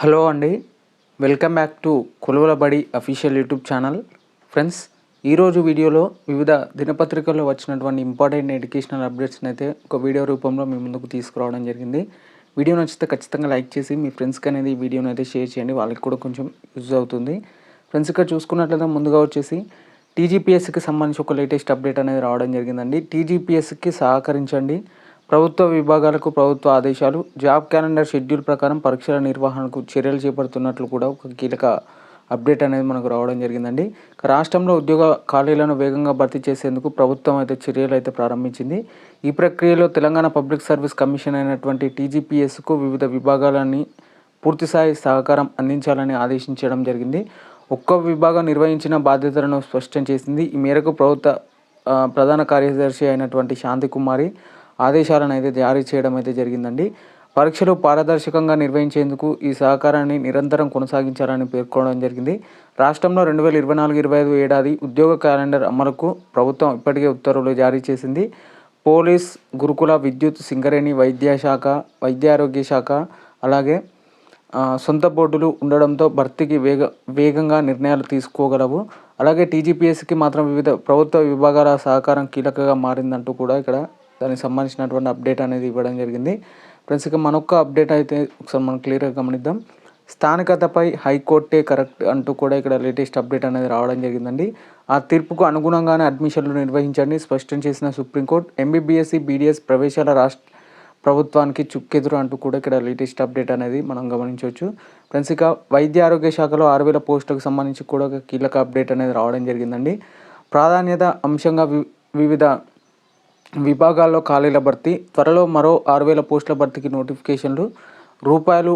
Hello అండి welcome back to కొలువుల బడి official YouTube channel. Friends ఈరోజు వీడియోలో వివిధ దినపత్రికల్లో వచ్చినటువంటి ఇంపార్టెంట్ ఎడ్యుకేషనల్ అప్డేట్స్ని అయితే ఒక వీడియో రూపంలో మీ ముందుకు తీసుకురావడం జరిగింది. వీడియో నచ్చితే ఖచ్చితంగా లైక్ చేసి మీ ఫ్రెండ్స్కి అనేది ఈ వీడియోని అయితే షేర్ చేయండి వాళ్ళకి కూడా కొంచెం యూజ్ అవుతుంది. ఫ్రెండ్స్ ఇక్కడ చూసుకున్నట్లయితే ముందుగా వచ్చేసి టీజీపీఎస్సికి సంబంధించి ఒక లేటెస్ట్ అప్డేట్ అనేది రావడం జరిగిందండి. టీజీపీఎస్సికి సహకరించండి. ప్రభుత్వ విభాగాలకు ప్రభుత్వ ఆదేశాలు జాబ్ క్యాలెండర్ షెడ్యూల్ ప్రకారం పరీక్షల నిర్వహణకు చర్యలు చేపడుతున్నట్లు కూడా ఒక కీలక అప్డేట్ అనేది మనకు రావడం జరిగిందండి. రాష్ట్రంలో ఉద్యోగ ఖాళీలను వేగంగా భర్తీ చేసేందుకు ప్రభుత్వం అయితే చర్యలు అయితే ప్రారంభించింది. ఈ ప్రక్రియలో తెలంగాణ పబ్లిక్ సర్వీస్ కమిషన్ అయినటువంటి టీజీపీఎస్కు వివిధ విభాగాలని పూర్తిస్థాయి సహకారం అందించాలని ఆదేశించడం జరిగింది. ఒక్కో విభాగం నిర్వహించిన బాధ్యతలను స్పష్టం చేసింది. ఈ మేరకు ప్రభుత్వ ప్రధాన కార్యదర్శి అయినటువంటి శాంతికుమారి ఆదేశాలను అయితే జారీ చేయడం అయితే జరిగిందండి. పరీక్షలు పారదర్శకంగా నిర్వహించేందుకు ఈ సహకారాన్ని నిరంతరం కొనసాగించాలని పేర్కొనడం జరిగింది. రాష్ట్రంలో రెండు వేల ఇరవై నాలుగు ఇరవై ఐదు ఏడాది ఉద్యోగ క్యాలెండర్ అమలుకు ప్రభుత్వం ఇప్పటికే ఉత్తర్వులు జారీ చేసింది. పోలీస్ గురుకుల విద్యుత్ సింగరేణి వైద్య శాఖ వైద్య ఆరోగ్య శాఖ అలాగే సొంత బోర్డులు ఉండడంతో భర్తీకి వేగ వేగంగా నిర్ణయాలు తీసుకోగలవు. అలాగే టీజీపీఎస్కి మాత్రం వివిధ ప్రభుత్వ విభాగాల సహకారం కీలకగా మారిందంటూ కూడా ఇక్కడ దానికి సంబంధించినటువంటి అప్డేట్ అనేది ఇవ్వడం జరిగింది. ఫ్రెండ్స్ ఇక మనొక్క అప్డేట్ అయితే ఒకసారి మనం క్లియర్గా గమనిద్దాం. స్థానికతపై హైకోర్టే కరెక్ట్ అంటూ కూడా ఇక్కడ లేటెస్ట్ అప్డేట్ అనేది రావడం జరిగిందండి. ఆ తీర్పుకు అనుగుణంగానే అడ్మిషన్లు నిర్వహించండి స్పష్టం చేసిన సుప్రీంకోర్టు. ఎంబీబీఎస్సీ బీడీఎస్ ప్రవేశాల రాష్ట్ర ప్రభుత్వానికి చుక్కెదురు అంటూ కూడా ఇక్కడ లేటెస్ట్ అప్డేట్ అనేది మనం గమనించవచ్చు. ఫ్రెండ్స్ ఇక వైద్య ఆరోగ్య శాఖలో ఆరు వేల పోస్టులకు సంబంధించి కూడా ఒక కీలక అప్డేట్ అనేది రావడం జరిగిందండి. ప్రాధాన్యత అంశంగా వి వివిధ విభాగాల్లో ఖాళీల భర్తీ త్వరలో మరో ఆరు వేల పోస్టుల భర్తీకి నోటిఫికేషన్లు రూపాయలు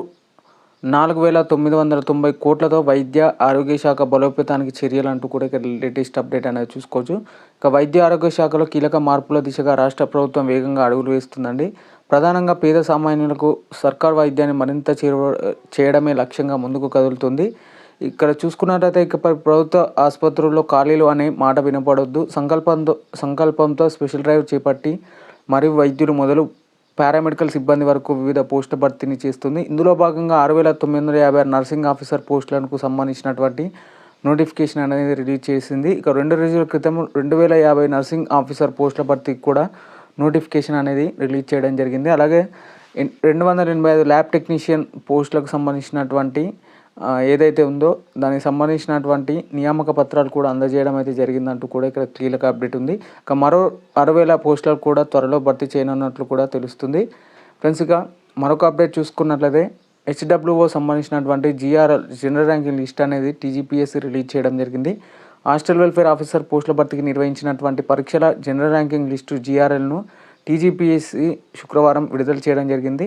నాలుగు వేల తొమ్మిది వందల తొంభై కోట్లతో వైద్య ఆరోగ్య శాఖ బలోపేతానికి చర్యలు అంటూ కూడా ఇక్కడ లేటెస్ట్ అప్డేట్ అనేది చూసుకోవచ్చు. ఇక వైద్య ఆరోగ్య శాఖలో కీలక మార్పుల దిశగా రాష్ట్ర ప్రభుత్వం వేగంగా అడుగులు వేస్తుందండి. ప్రధానంగా పేద సామాన్యులకు సర్కార్ వైద్యాన్ని మరింత చేరువ చేయడమే లక్ష్యంగా ముందుకు కదులుతుంది. ఇక్కడ చూసుకున్నట్లయితే ఇక ప్రభుత్వ ఆసుపత్రుల్లో ఖాళీలు అనే మాట వినపడొద్దు. సంకల్పంతో సంకల్పంతో స్పెషల్ డ్రైవ్ చేపట్టి మరియు వైద్యులు మొదలు పారామెడికల్ సిబ్బంది వరకు వివిధ పోస్టుల భర్తీని చేస్తుంది. ఇందులో భాగంగా ఆరు వేల తొమ్మిది వందల యాభై ఆరు నర్సింగ్ ఆఫీసర్ పోస్టులకు సంబంధించినటువంటి నోటిఫికేషన్ అనేది రిలీజ్ చేసింది. ఇక రెండు రోజుల క్రితం రెండు వేల యాభై నర్సింగ్ ఆఫీసర్ పోస్టుల భర్తీకి కూడా నోటిఫికేషన్ అనేది రిలీజ్ చేయడం జరిగింది. అలాగే రెండు వందల ఎనభై ఐదు ల్యాబ్ టెక్నీషియన్ పోస్టులకు సంబంధించినటువంటి ఏదైతే ఉందో దానికి సంబంధించినటువంటి నియామక పత్రాలు కూడా అందజేయడం అయితే జరిగిందంటూ కూడా ఇక్కడ కీలక అప్డేట్ ఉంది. ఇక మరో అరవేల పోస్టులకు కూడా త్వరలో భర్తీ చేయనున్నట్లు కూడా తెలుస్తుంది. ఫ్రెండ్స్ ఇక మరొక అప్డేట్ చూసుకున్నట్లయితే హెచ్డబ్ల్యూఓ సంబంధించినటువంటి జిఆర్ఎల్ జనరల్ ర్యాంకింగ్ లిస్ట్ అనేది టీజీపీఎస్సీ రిలీజ్ చేయడం జరిగింది. హాస్టల్ వెల్ఫేర్ ఆఫీసర్ పోస్టుల భర్తీకి నిర్వహించినటువంటి పరీక్షల జనరల్ ర్యాంకింగ్ లిస్టు జిఆర్ఎల్ను టీజీపీఎస్సీ శుక్రవారం విడుదల చేయడం జరిగింది.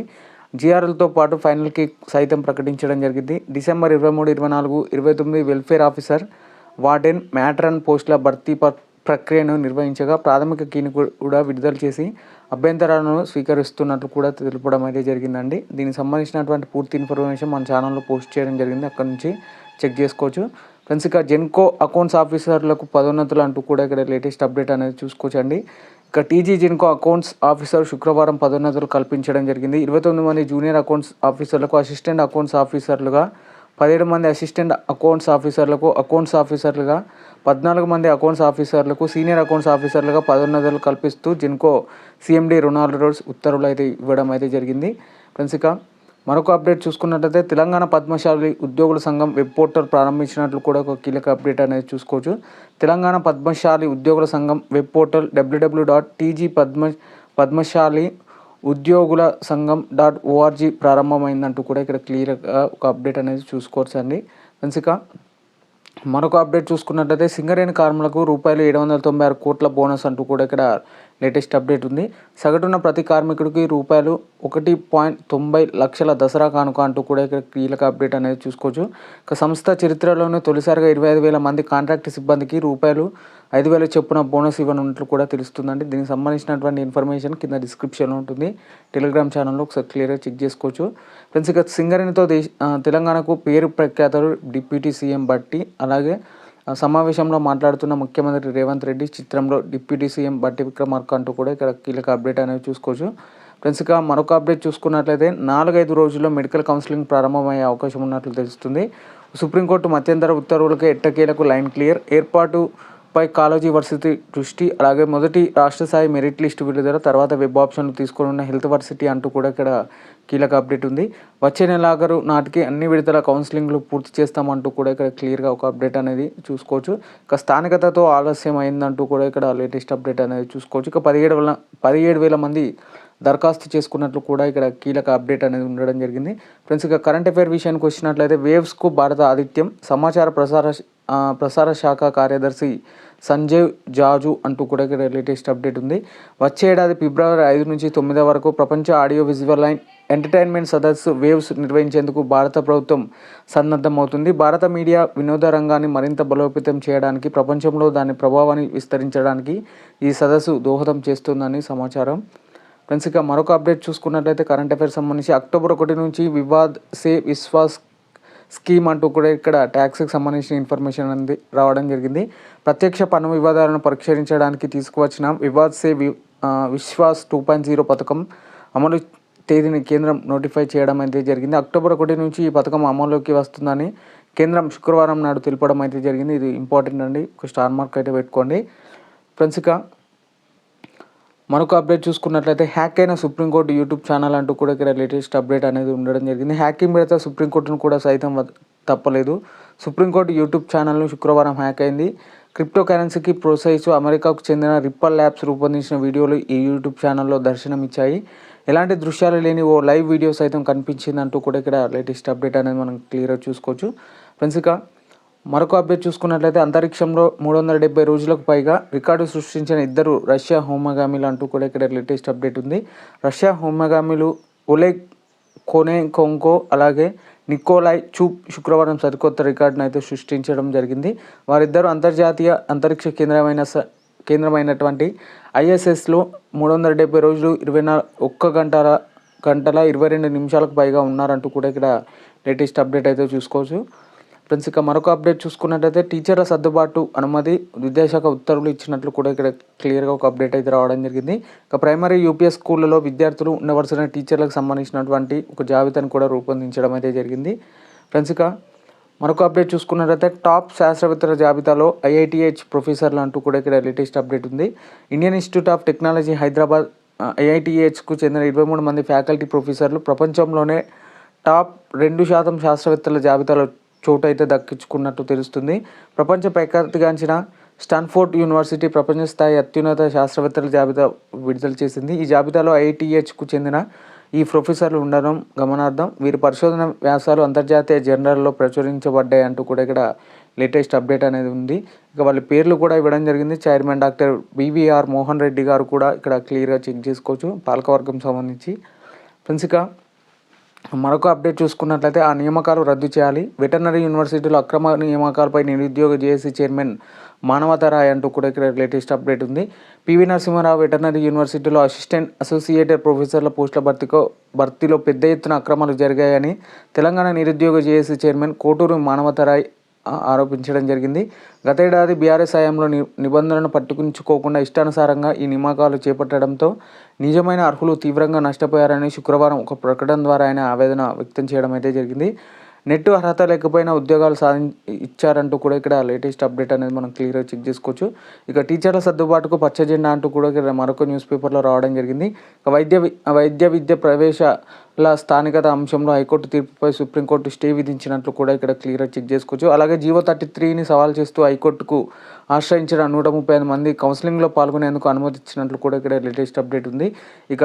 జీఆర్ఎల్తో పాటు ఫైనల్కి సైతం ప్రకటించడం జరిగింది. డిసెంబర్ ఇరవై మూడు ఇరవై నాలుగు ఇరవై తొమ్మిది వెల్ఫేర్ ఆఫీసర్ వార్డెన్ మ్యాట్రన్ పోస్టుల భర్తీ ప- ప్రక్రియను నిర్వహించగా ప్రాథమిక కీని కూడా విడుదల చేసి అభ్యంతరాలను స్వీకరిస్తున్నట్లు కూడా తెలుపడం అయితే జరిగిందండి. దీనికి సంబంధించినటువంటి పూర్తి ఇన్ఫర్మేషన్ మన ఛానల్లో పోస్ట్ చేయడం జరిగింది. అక్కడ నుంచి చెక్ చేసుకోవచ్చు. ఫ్రెండ్స్ ఇక జెన్కో అకౌంట్స్ ఆఫీసర్లకు పదోన్నతులు అంటూ కూడా ఇక్కడ లేటెస్ట్ అప్డేట్ అనేది చూసుకోవచ్చండి. ఇక టీజీ జిన్కో అకౌంట్స్ ఆఫీసర్ శుక్రవారం పదోన్నతులు కల్పించడం జరిగింది. ఇరవై తొమ్మిది మంది జూనియర్ అకౌంట్స్ ఆఫీసర్లకు అసిస్టెంట్ అకౌంట్స్ ఆఫీసర్లుగా పదిహేడు మంది అసిస్టెంట్ అకౌంట్స్ ఆఫీసర్లకు అకౌంట్స్ ఆఫీసర్లుగా పద్నాలుగు మంది అకౌంట్స్ ఆఫీసర్లకు సీనియర్ అకౌంట్స్ ఆఫీసర్లుగా పదోన్నతులు కల్పిస్తూ జిన్కో సీఎండీ రొనాల్డ్ రోడ్స్ ఉత్తర్వులు అయితే ఇవ్వడం అయితే జరిగింది. ఫ్రెండ్స్ ఇక మరొక అప్డేట్ చూసుకున్నట్లయితే తెలంగాణ పద్మశాలి ఉద్యోగుల సంఘం వెబ్ పోర్టల్ ప్రారంభించినట్లు కూడా ఒక కీలక అప్డేట్ అనేది చూసుకోవచ్చు. తెలంగాణ పద్మశాలి ఉద్యోగుల సంఘం web portal WW dot TG Padma Padmashali ఉద్యోగుల సంఘం డాట్ ఓఆర్జీ ప్రారంభమైందంటూ కూడా ఇక్కడ క్లియర్గా ఒక అప్డేట్ అనేది చూసుకోవచ్చు అండి ఫ్రెండ్స్ మరొక అప్డేట్ చూసుకున్నట్లయితే సింగరేణి కార్మికులకు రూపాయలు ఏడు వందల తొంభై ఆరు కోట్ల బోనస్ అంటూ కూడా ఇక్కడ లేటెస్ట్ అప్డేట్ ఉంది. సగటున ప్రతి కార్మికుడికి రూపాయలు ఒకటి పాయింట్ తొంభై లక్షల దసరా కానుక అంటూ కూడా ఇక్కడ కీలక అప్డేట్ అనేది చూసుకోవచ్చు. ఇక సంస్థ చరిత్రలోనే తొలిసారిగా ఇరవై ఐదు వేల మంది కాంట్రాక్ట్ సిబ్బందికి రూపాయలు ఐదు వేల చొప్పున బోనస్ ఇవ్వనున్నట్లు కూడా తెలుస్తుందండి. దీనికి సంబంధించినటువంటి ఇన్ఫర్మేషన్ కింద డిస్క్రిప్షన్లో ఉంటుంది. టెలిగ్రామ్ ఛానల్లో ఒకసారి క్లియర్గా చెక్ చేసుకోవచ్చు. ఫ్రెండ్స్ ఇక సింగరేణితో దేశ తెలంగాణకు పేరు ప్రఖ్యాతలు డిప్యూటీ సీఎం బట్టి అలాగే సమావేశంలో మాట్లాడుతున్న ముఖ్యమంత్రి రేవంత్ రెడ్డి చిత్రంలో డిప్యూటీ సీఎం బట్టి విక్రమార్క అంటూ కూడా ఇక్కడ కీలక అప్డేట్ అనేది చూసుకోవచ్చు. ఫ్రెండ్స్ ఇక మరొక అప్డేట్ చూసుకున్నట్లయితే నాలుగైదు రోజుల్లో మెడికల్ కౌన్సిలింగ్ ప్రారంభమయ్యే అవకాశం ఉన్నట్లు తెలుస్తుంది. సుప్రీంకోర్టు మధ్యంతర ఉత్తర్వులకే ఎట్టకేలకు లైన్ క్లియర్. ఏర్పాటు పై కాలేజీ వర్సిటీ దృష్టి అలాగే మొదటి రాష్ట్ర స్థాయి మెరిట్ లిస్ట్ విడుదల తర్వాత వెబ్ ఆప్షన్ తీసుకొని ఉన్న హెల్త్ వర్సిటీ అంటూ కూడా ఇక్కడ కీలక అప్డేట్ ఉంది. వచ్చే నెలాఖరు నాటికి అన్ని విడతల కౌన్సిలింగ్లు పూర్తి చేస్తామంటూ కూడా ఇక్కడ క్లియర్గా ఒక అప్డేట్ అనేది చూసుకోవచ్చు. ఇక స్థానికతతో ఆలస్యం అయిందంటూ కూడా ఇక్కడ లేటెస్ట్ అప్డేట్ అనేది చూసుకోవచ్చు. ఇక పదిహేడు వేల పదిహేడు వేల మంది దరఖాస్తు చేసుకున్నట్లు కూడా ఇక్కడ కీలక అప్డేట్ అనేది ఉండడం జరిగింది. ఫ్రెండ్స్ ఇక కరెంట్ అఫైర్ విషయానికి వచ్చినట్లయితే వేవ్స్కు భారత ఆదిత్యం సమాచార ప్రసార ప్రసార శాఖ కార్యదర్శి సంజయ్ జాజు అంటూ కూడా ఇక్కడ లేటెస్ట్ అప్డేట్ ఉంది. వచ్చే ఏడాది ఫిబ్రవరి ఐదు నుంచి తొమ్మిది వరకు ప్రపంచ ఆడియో విజువల్ లైన్ ఎంటర్టైన్మెంట్ సదస్సు వేవ్స్ నిర్వహించేందుకు భారత ప్రభుత్వం సన్నద్ధమవుతుంది. భారత మీడియా వినోద రంగాన్ని మరింత బలోపేతం చేయడానికి ప్రపంచంలో దాని ప్రభావాన్ని విస్తరించడానికి ఈ సదస్సు దోహదం చేస్తుందని సమాచారం. ఫ్రెండ్స్ ఇక మరొక అప్డేట్ చూసుకున్నట్లయితే కరెంట్ అఫైర్స్ సంబంధించి అక్టోబర్ ఒకటి నుంచి వివాద్ సే విశ్వాస్ స్కీమ్ అంటూ కూడా ఇక్కడ ట్యాక్స్కి సంబంధించిన ఇన్ఫర్మేషన్ అనేది రావడం జరిగింది. ప్రత్యక్ష పన్ను వివాదాలను పరిష్కరించడానికి తీసుకువచ్చిన Vivad se Vishwas two point zero పథకం అమలు తేదీని కేంద్రం నోటిఫై చేయడం అయితే జరిగింది. అక్టోబర్ ఒకటి నుంచి ఈ పథకం అమల్లోకి వస్తుందని కేంద్రం శుక్రవారం నాడు తెలుపడం అయితే జరిగింది. ఇది ఇంపార్టెంట్ అండి. ఒక స్టార్ మార్క్ అయితే పెట్టుకోండి. ఫ్రెండ్స్ ఇక మరొక అప్డేట్ చూసుకున్నట్లయితే హ్యాక్ అయిన సుప్రీంకోర్టు యూట్యూబ్ ఛానల్ అంటూ కూడా ఇక్కడ లేటెస్ట్ అప్డేట్ అనేది ఉండడం జరిగింది. హ్యాకింగ్ పెడితే సుప్రీంకోర్టును కూడా సైతం తప్పలేదు. సుప్రీంకోర్టు యూట్యూబ్ ఛానల్ను శుక్రవారం హ్యాక్ అయింది. క్రిప్టో కరెన్సీకి ప్రోత్సహిస్తూ అమెరికాకు చెందిన రిప్పల్ ల్యాబ్స్ రూపొందించిన వీడియోలు ఈ యూట్యూబ్ ఛానల్లో దర్శనమిచ్చాయి. ఎలాంటి దృశ్యాలు లేని ఓ లైవ్ వీడియో సైతం కనిపించిందంటూ కూడా ఇక్కడ లేటెస్ట్ అప్డేట్ అనేది మనం క్లియర్గా చూసుకోవచ్చు. ఫ్రెండ్స్ ఇక మరొక అప్డేట్ చూసుకున్నట్లయితే అంతరిక్షంలో మూడు వందల డెబ్బై రోజులకు పైగా రికార్డు సృష్టించిన ఇద్దరు రష్యా హోమగామిలు అంటూ కూడా ఇక్కడ లేటెస్ట్ అప్డేట్ ఉంది. రష్యా హోమగామిలు ఒలే కోనే కొంకో అలాగే నికోలాయ్ చూప్ శుక్రవారం సరికొత్త రికార్డును అయితే సృష్టించడం జరిగింది. వారిద్దరూ అంతర్జాతీయ అంతరిక్ష కేంద్రమైన స కేంద్రమైనటువంటి ఐఎస్ఎస్లో మూడు వందల డెబ్బై రోజులు ఇరవై నాలుగు ఒక్క గంటల గంటల ఇరవై రెండు నిమిషాలకు పైగా ఉన్నారంటూ కూడా ఇక్కడ లేటెస్ట్ అప్డేట్ అయితే చూసుకోవచ్చు. ఫ్రెండ్స్ ఇక మరొక అప్డేట్ చూసుకున్నట్టయితే టీచర్ల సర్దుబాటు అనుమతి విద్యాశాఖ ఉత్తర్వులు ఇచ్చినట్లు కూడా ఇక్కడ క్లియర్గా ఒక అప్డేట్ అయితే రావడం జరిగింది. ఇక ప్రైమరీ యూపీఎస్ స్కూళ్ళలో విద్యార్థులు ఉండవలసిన టీచర్లకు సంబంధించినటువంటి ఒక జాబితాను కూడా రూపొందించడం అయితే జరిగింది. ఫ్రెండ్స్ ఇక మరొక అప్డేట్ చూసుకున్నట్లయితే టాప్ శాస్త్రవేత్తల జాబితాలో ఐఐటిహెచ్ ప్రొఫెసర్లు అంటూ కూడా ఇక్కడ లేటెస్ట్ అప్డేట్ ఉంది. Indian Institute of Technology Hyderabad ఐఐటిహెచ్కు చెందిన ఇరవై మూడు మంది ఫ్యాకల్టీ ప్రొఫెసర్లు ప్రపంచంలోనే టాప్ రెండు శాతం శాస్త్రవేత్తల జాబితాలో చోటు అయితే దక్కించుకున్నట్టు తెలుస్తుంది. ప్రపంచ ప్రఖ్యాతిగాంచిన స్టాన్ఫోర్డ్ యూనివర్సిటీ ప్రపంచ స్థాయి అత్యున్నత శాస్త్రవేత్తల జాబితా విడుదల చేసింది. ఈ జాబితాలో ఐటీహెచ్కు చెందిన ఈ ప్రొఫెసర్లు ఉండడం గమనార్థం వీరి పరిశోధన వ్యాసాలు అంతర్జాతీయ జర్నల్లో ప్రచురించబడ్డాయి అంటూ కూడా ఇక్కడ లేటెస్ట్ అప్డేట్ అనేది ఉంది. ఇక వాళ్ళ పేర్లు కూడా ఇవ్వడం జరిగింది. Chairman doctor BVR Mohan Reddy garu కూడా ఇక్కడ క్లియర్గా చెక్ చేసుకోవచ్చు. పాలకవర్గం సంబంధించి. ఫ్రెండ్స్ ఇక మరొక అప్డేట్ చూసుకున్నట్లయితే ఆ నియామకాలు రద్దు చేయాలి. వెటర్నరీ యూనివర్సిటీలో అక్రమ నియామకాలపై నిరుద్యోగ జేఏసీ చైర్మన్ మానవత రాయ్ అంటూ కూడా ఇక్కడ లేటెస్ట్ అప్డేట్ ఉంది. పివి నరసింహారావు వెటర్నరీ యూనివర్సిటీలో అసిస్టెంట్ అసోసియేటెడ్ ప్రొఫెసర్ల పోస్టుల భర్తీకో భర్తీలో పెద్ద ఎత్తున అక్రమాలు జరిగాయని తెలంగాణ నిరుద్యోగ జేఏసీ చైర్మన్ కోటూరు మానవత రాయ్ ఆరోపించడం జరిగింది. గతేడాది బీఆర్ఎస్ హయాంలో ని నిబంధనలను పట్టుకుంచుకోకుండా ఇష్టానుసారంగా ఈ నియామకాలు చేపట్టడంతో నిజమైన అర్హులు తీవ్రంగా నష్టపోయారని శుక్రవారం ఒక ప్రకటన ద్వారా ఆయన ఆవేదన వ్యక్తం చేయడం అయితే జరిగింది. నెట్ అర్హత లేకపోయినా ఉద్యోగాలు సాధి ఇచ్చారంటూ కూడా ఇక్కడ లేటెస్ట్ అప్డేట్ అనేది మనం క్లియర్గా చెక్ చేసుకోవచ్చు. ఇక టీచర్ల సర్దుబాటుకు పచ్చ జెండా అంటూ కూడా ఇక్కడ మరొక న్యూస్ పేపర్లో రావడం జరిగింది. ఇక వైద్య వైద్య విద్య ప్రవేశ ఇలా స్థానికత అంశంలో హైకోర్టు తీర్పుపై సుప్రీంకోర్టు స్టే విధించినట్లు కూడా ఇక్కడ క్లియర్గా చెక్ చేసుకోవచ్చు. అలాగే జీవో థర్టీ త్రీని సవాల్ చేస్తూ హైకోర్టుకు ఆశ్రయించిన నూట ముప్పై ఐదు మంది కౌన్సిలింగ్లో పాల్గొనేందుకు అనుమతించినట్లు కూడా ఇక్కడ లేటెస్ట్ అప్డేట్ ఉంది. ఇక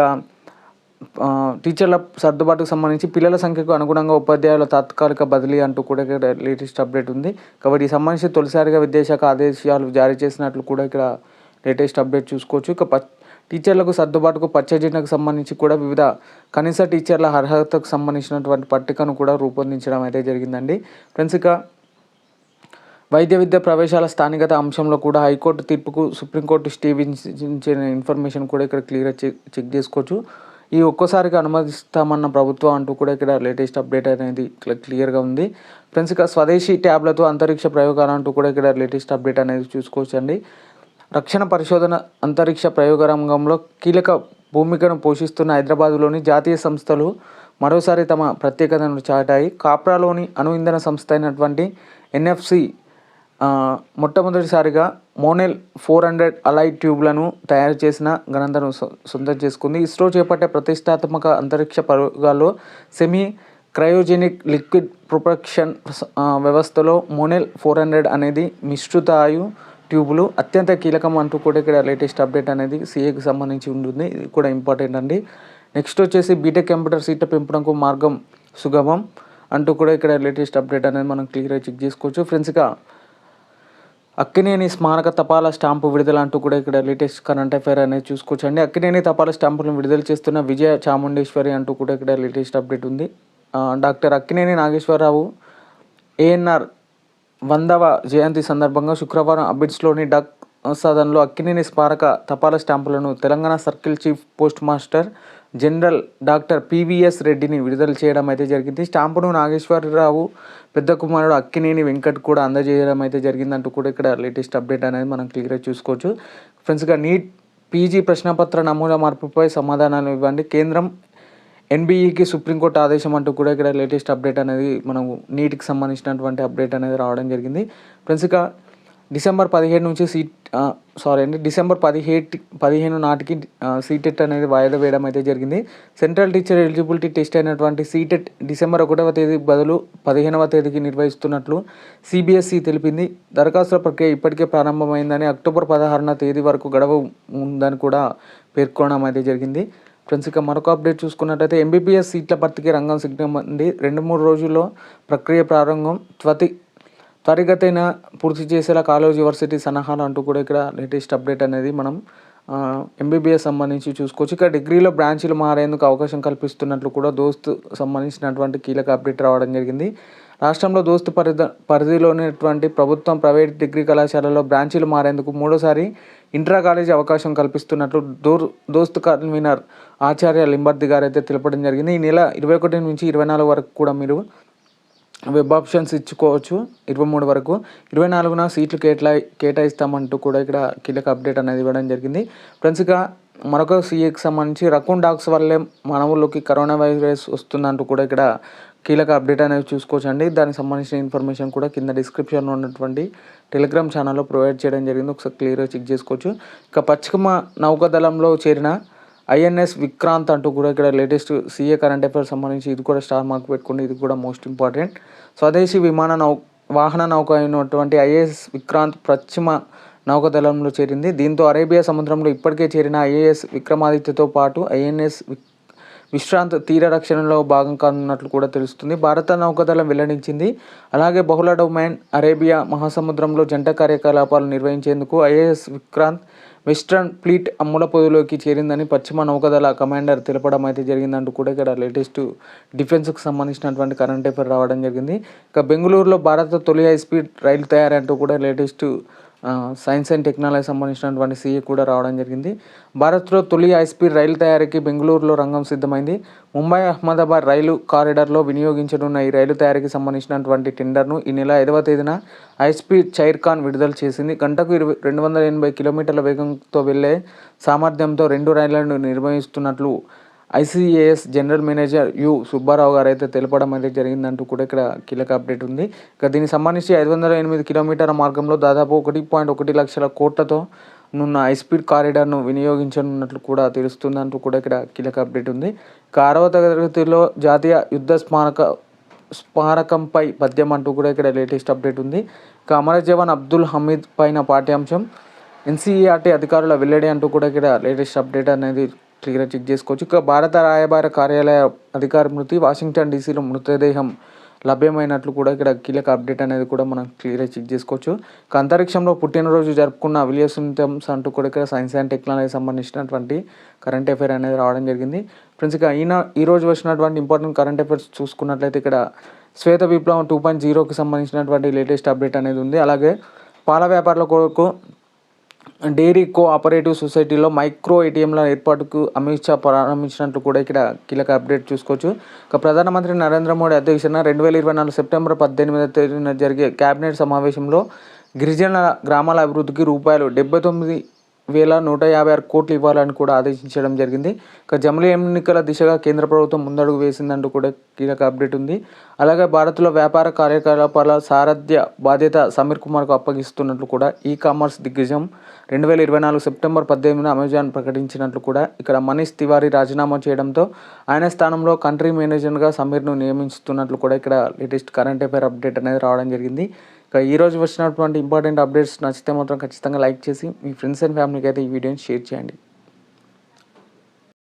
టీచర్ల సర్దుబాటుకు సంబంధించి పిల్లల సంఖ్యకు అనుగుణంగా ఉపాధ్యాయుల తాత్కాలిక బదిలీ అంటూ కూడా ఇక్కడ లేటెస్ట్ అప్డేట్ ఉంది. కాబట్టి ఈ సంబంధించి తొలిసారిగా విద్యాశాఖ ఆదేశాలు జారీ చేసినట్లు కూడా ఇక్కడ లేటెస్ట్ అప్డేట్ చూసుకోవచ్చు. ఇక టీచర్లకు సర్దుబాటుకు పచ్చ సంబంధించి కూడా వివిధ కనీస టీచర్ల అర్హతకు సంబంధించినటువంటి పట్టికను కూడా రూపొందించడం అయితే జరిగిందండి. ఫ్రెండ్స్ ఇక వైద్య విద్య ప్రవేశాల స్థానికత అంశంలో కూడా హైకోర్టు తీర్పుకు సుప్రీంకోర్టు స్టే విధించిన ఇన్ఫర్మేషన్ కూడా ఇక్కడ క్లియర్గా చెక్ చెక్ చేసుకోవచ్చు. ఈ ఒక్కసారిగా అనుమతిస్తామన్న ప్రభుత్వం అంటూ కూడా ఇక్కడ లేటెస్ట్ అప్డేట్ అనేది క్లియర్గా ఉంది. ఫ్రెండ్స్ ఇక స్వదేశీ ట్యాబ్లతో అంతరిక్ష ప్రయోగాలు అంటూ కూడా ఇక్కడ లేటెస్ట్ అప్డేట్ అనేది చూసుకోవచ్చు అండి రక్షణ పరిశోధన అంతరిక్ష ప్రయోగ రంగంలో కీలక భూమికను పోషిస్తున్న హైదరాబాదులోని జాతీయ సంస్థలు మరోసారి తమ ప్రత్యేకతను చాటాయి. కాప్రాలోని అణు ఇంధన సంస్థ అయినటువంటి ఎన్ఎఫ్సి మొట్టమొదటిసారిగా మోనెల్ ఫోర్ హండ్రెడ్ అలై ట్యూబ్లను తయారు చేసిన ఘనతను సొంతం చేసుకుంది. ఇస్రో చేపట్టే ప్రతిష్టాత్మక అంతరిక్ష ప్రయోగాల్లో సెమీ క్రయోజెనిక్ లిక్విడ్ ప్రొపక్షన్ వ్యవస్థలో మోనెల్ ఫోర్ హండ్రెడ్ అనేది మిశ్రుతాయు ట్యూబులు అత్యంత కీలకం అంటూ కూడా ఇక్కడ లేటెస్ట్ అప్డేట్ అనేది సిఏకి సంబంధించి ఉంటుంది. ఇది కూడా ఇంపార్టెంట్ అండి. నెక్స్ట్ వచ్చేసి బీటెక్ కంప్యూటర్ సీట్ల పెంపడంకు మార్గం సుగమం అంటూ కూడా ఇక్కడ లేటెస్ట్ అప్డేట్ అనేది మనం క్లియర్గా చెక్ చేసుకోవచ్చు. ఫ్రెండ్స్ ఇక అక్కినేని స్మారక తపాలా స్టాంపు విడుదల అంటూ కూడా ఇక్కడ లేటెస్ట్ కరెంట్ అఫైర్ అనేది చూసుకోవచ్చు అండి అక్కినేని తపాలా స్టాంపులను విడుదల చేస్తున్న విజయ చాముండేశ్వరి అంటూ కూడా ఇక్కడ లేటెస్ట్ అప్డేట్ ఉంది. డాక్టర్ అక్కినేని నాగేశ్వరరావు ఏఎన్ఆర్ వందవ జయంతి సందర్భంగా శుక్రవారం అబిడ్స్లోని డక్ సదన్లో అక్కినేని స్మారక తపాలా స్టాంపులను Telangana circle chief post master general doctor PVS రెడ్డిని విడుదల చేయడం అయితే జరిగింది. స్టాంపును నాగేశ్వరరావు పెద్ద కుమారుడు అక్కినేని వెంకట్ కూడా అందజేయడం అయితే జరిగిందంటూ కూడా ఇక్కడ లేటెస్ట్ అప్డేట్ అనేది మనం క్లియర్గా చూసుకోవచ్చు. ఫ్రెండ్స్గా నీట్ పీజీ ప్రశ్నపత్ర నమూనా మార్పుపై సమాధానాలు ఇవ్వండి. కేంద్రం ఎన్బిఈకి సుప్రీంకోర్టు ఆదేశం అంటూ కూడా ఇక్కడ లేటెస్ట్ అప్డేట్ అనేది మనం నీట్కి సంబంధించినటువంటి అప్డేట్ అనేది రావడం జరిగింది. ఫ్రెండ్స్ ఇక డిసెంబర్ పదిహేడు నుంచి సీట్ సారీ అండి డిసెంబర్ పదిహేడు పదిహేను నాటికి సీటెట్ అనేది వాయిదా వేయడం అయితే జరిగింది. సెంట్రల్ టీచర్ ఎలిజిబిలిటీ టెస్ట్ అయినటువంటి సీటెట్ డిసెంబర్ ఒకటవ తేదీ బదులు పదిహేనవ తేదీకి నిర్వహిస్తున్నట్లు సిబిఎస్ఈ తెలిపింది. దరఖాస్తుల ప్రక్రియ ఇప్పటికే ప్రారంభమైందని అక్టోబర్ పదహారున తేదీ వరకు గడవ ఉందని కూడా పేర్కొనడం అయితే జరిగింది. ఫ్రెండ్స్ ఇక మరొక అప్డేట్ చూసుకున్నట్టయితే ఎంబీబీఎస్ సీట్ల భర్తీకి రంగం సిద్ధమంది రెండు మూడు రోజుల్లో ప్రక్రియ ప్రారంభం. త్వతి త్వరిగతైన పూర్తి చేసేలా కాలేజ్ యూనివర్సిటీ సలహాలు అంటూ కూడా ఇక్కడ లేటెస్ట్ అప్డేట్ అనేది మనం ఎంబీబీఎస్ సంబంధించి చూసుకోవచ్చు. ఇక డిగ్రీలో బ్రాంచీలు మారేందుకు అవకాశం కల్పిస్తున్నట్లు కూడా దోస్త్ సంబంధించినటువంటి కీలక అప్డేట్ రావడం జరిగింది. రాష్ట్రంలో దోస్తు పరిధ పరిధిలోనేటువంటి ప్రభుత్వం ప్రైవేట్ డిగ్రీ కళాశాలలో బ్రాంచీలు మారేందుకు మూడోసారి ఇంట్రా కాలేజీ అవకాశం కల్పిస్తున్నట్లు దోర్ దోస్త్ కన్వీనర్ ఆచార్య లింబర్ది గారు అయితే తెలపడం జరిగింది. ఈ నెల ఇరవై ఒకటి నుంచి ఇరవై నాలుగు వరకు కూడా మీరు వెబ్ ఆప్షన్స్ ఇచ్చుకోవచ్చు. ఇరవై మూడు వరకు. ఇరవై నాలుగున సీట్లు కేటా కేటాయిస్తామంటూ కూడా ఇక్కడ కీలక అప్డేట్ అనేది ఇవ్వడం జరిగింది. ఫ్రెండ్స్ ఇక మరొక సీఏకి సంబంధించి రకూన్ డాగ్స్ వల్లే మానవుల్లోకి కరోనా వైరస్ వస్తుందంటూ కూడా ఇక్కడ కీలక అప్డేట్ అనేది చూసుకోవచ్చు అండి దానికి సంబంధించిన ఇన్ఫర్మేషన్ కూడా కింద డిస్క్రిప్షన్లో ఉన్నటువంటి టెలిగ్రామ్ ఛానల్లో ప్రొవైడ్ చేయడం జరిగింది. ఒకసారి క్లియర్గా చెక్ చేసుకోవచ్చు. ఇక పశ్చిమ నౌకాదళంలో చేరిన ఐఎన్ఎస్ విక్రాంత్ అంటూ కూడా ఇక్కడ లేటెస్ట్ సీఏ కరెంట్ అఫైర్ సంబంధించి ఇది కూడా స్టార్ మార్క్ పెట్టుకోండి. ఇది కూడా మోస్ట్ ఇంపార్టెంట్. స్వదేశీ విమాన నౌ వాహన నౌక అయినటువంటి ఐఏఎస్ విక్రాంత్ పశ్చిమ నౌకాదళంలో చేరింది. దీంతో అరేబియా సముద్రంలో ఇప్పటికే చేరిన ఐఏఎస్ విక్రమాదిత్యతో పాటు ఐఎన్ఎస్ విక్ విశ్రాంత తీర రక్షణలో భాగం కానున్నట్లు కూడా తెలుస్తుంది. భారత నౌకాదళం వెల్లడించింది. అలాగే బహుళ డొమైన్ అరేబియా మహాసముద్రంలో జంట కార్యకలాపాలు నిర్వహించేందుకు ఐఏఎస్ విక్రాంత్ వెస్ట్రన్ ఫ్లీట్ అమ్ముల చేరిందని పశ్చిమ నౌకాదళ కమాండర్ తెలపడం అయితే జరిగిందంటూ కూడా ఇక్కడ లేటెస్ట్ డిఫెన్స్కు సంబంధించినటువంటి కరెంట్ అఫైర్ రావడం జరిగింది. ఇక బెంగళూరులో భారత తొలి హై స్పీడ్ రైలు తయారంటూ కూడా లేటెస్ట్ సైన్స్ అండ్ టెక్నాలజీ సంబంధించినటువంటి సీఏ కూడా రావడం జరిగింది. భారత్లో తొలి హైస్పీడ్ రైలు తయారీకి బెంగళూరులో రంగం సిద్ధమైంది. ముంబై అహ్మదాబాద్ రైలు కారిడార్లో వినియోగించనున్న ఈ రైలు తయారీకి సంబంధించినటువంటి టెండర్ను ఈ నెల ఐదవ తేదీన హైస్పీడ్ చైర్ ఖాన్ విడుదల చేసింది. గంటకు ఇరవై రెండు వందల ఎనభై కిలోమీటర్ల వేగంతో వెళ్ళే సామర్థ్యంతో రెండు రైళ్ళను నిర్వహిస్తున్నట్లు ICAS general manager U Subbarao garu అయితే తెలపడం అయితే జరిగిందంటూ కూడా ఇక్కడ కీలక అప్డేట్ ఉంది. ఇక దీనికి సంబంధించి ఐదు వందల ఎనిమిది కిలోమీటర్ల మార్గంలో దాదాపు ఒకటి పాయింట్ ఒకటి లక్షల కోట్లతో నున్న హైస్పీడ్ కారిడార్ను వినియోగించనున్నట్లు కూడా తెలుస్తుందంటూ కూడా ఇక్కడ కీలక అప్డేట్ ఉంది. ఇక ఆరవ తరగతిలో జాతీయ యుద్ధ స్మారక స్మారకంపై పద్యం అంటూ కూడా ఇక్కడ లేటెస్ట్ అప్డేట్ ఉంది. ఇక అమర జవాన్ అబ్దుల్ హమీద్ పైన పాఠ్యాంశం. ఎన్సీఈఆర్టీ అధికారుల వెల్లడి అంటూ కూడా ఇక్కడ లేటెస్ట్ అప్డేట్ అనేది క్లియర్గా చెక్ చేసుకోవచ్చు. ఇక భారత రాయబార కార్యాలయ అధికార మృతి వాషింగ్టన్ డీసీలో మృతదేహం లభ్యమైనట్లు కూడా ఇక్కడ కీలక అప్డేట్ అనేది కూడా మనం క్లియర్గా చెక్ చేసుకోవచ్చు. ఇక అంతరిక్షంలో పుట్టినరోజు జరుపుకున్న విలియసంటమ్స్ అంటూ కూడా ఇక్కడ సైన్స్ అండ్ టెక్నాలజీ సంబంధించినటువంటి కరెంట్ అఫైర్ అనేది రావడం జరిగింది. ఫ్రెండ్స్ ఇక ఈయన ఈ వచ్చినటువంటి ఇంపార్టెంట్ కరెంట్ అఫైర్స్ చూసుకున్నట్లయితే ఇక్కడ శ్వేత విప్లవం టూ పాయింట్ జీరోకి సంబంధించినటువంటి లేటెస్ట్ అప్డేట్ అనేది ఉంది. అలాగే పాల వ్యాపారుల కొరకు డైరీ కోఆపరేటివ్ సొసైటీలో మైక్రో ఏటీఎంల ఏర్పాటుకు అమిత్ షా ప్రారంభించినట్లు కూడా ఇక్కడ కీలక అప్డేట్ చూసుకోవచ్చు. ఇక ప్రధానమంత్రి నరేంద్ర మోడీ అధ్యక్షతన రెండు వేల ఇరవై నాలుగు సెప్టెంబర్ పద్దెనిమిదవ తేదీన జరిగే కేబినెట్ సమావేశంలో గిరిజన గ్రామాల అభివృద్ధికి రూపాయలు డెబ్బై తొమ్మిది వేల నూట యాభై ఆరు కోట్లు ఇవ్వాలని కూడా ఆదేశించడం జరిగింది. ఇక జమిలీ ఎన్నికల దిశగా కేంద్ర ప్రభుత్వం ముందడుగు వేసిందంటూ కూడా కీలక అప్డేట్ ఉంది. అలాగే భారత్లో వ్యాపార కార్యకలాపాల సారథ్య బాధ్యత సమీర్ కుమార్కు అప్పగిస్తున్నట్లు కూడా ఈ కామర్స్ దిగ్గజం రెండు వేల ఇరవై నాలుగు సెప్టెంబర్ పద్దెనిమిదిన అమెజాన్ ప్రకటించినట్లు కూడా ఇక్కడ మనీష్ తివారీ రాజీనామా చేయడంతో ఆయన స్థానంలో కంట్రీ మేనేజర్గా సమీర్ను నియమిస్తున్నట్లు కూడా ఇక్కడ లేటెస్ట్ కరెంట్ అఫైర్ అప్డేట్ అనేది రావడం జరిగింది. ఇక ఈ రోజు వచ్చినటువంటి ఇంపార్టెంట్ అప్డేట్స్ నచ్చితే మాత్రం ఖచ్చితంగా లైక్ చేసి మీ ఫ్రెండ్స్ అండ్ ఫ్యామిలీకి అయితే ఈ వీడియోని షేర్ చేయండి.